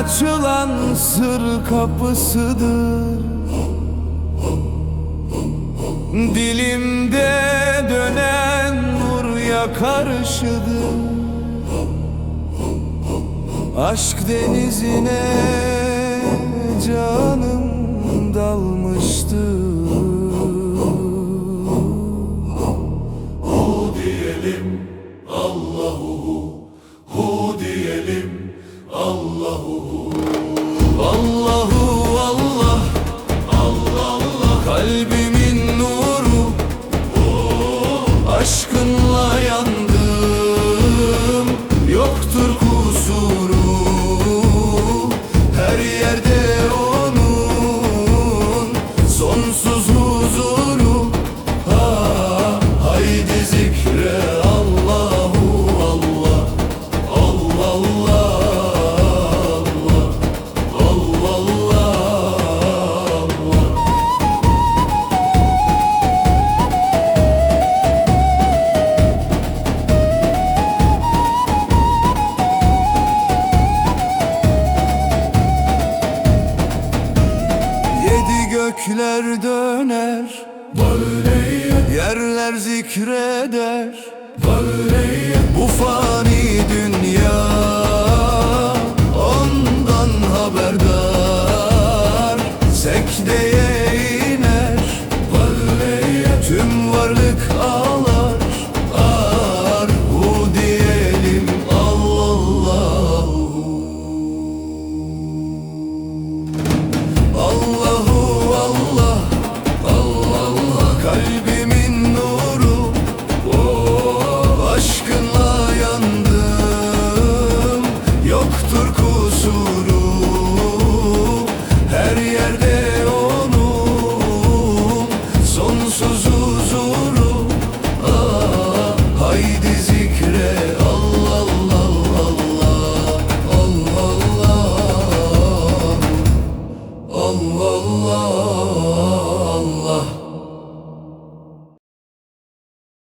açılan sır kapısıdır. Dilimde dönen nur yakarışıdır. Aşk denizine canım dalmıştı Hu diyelim Allahu Hu Allahu Allahu Allah Allah Allah gökler döner. Böyle Yerler zikreder. Böyle Bu fani sussurro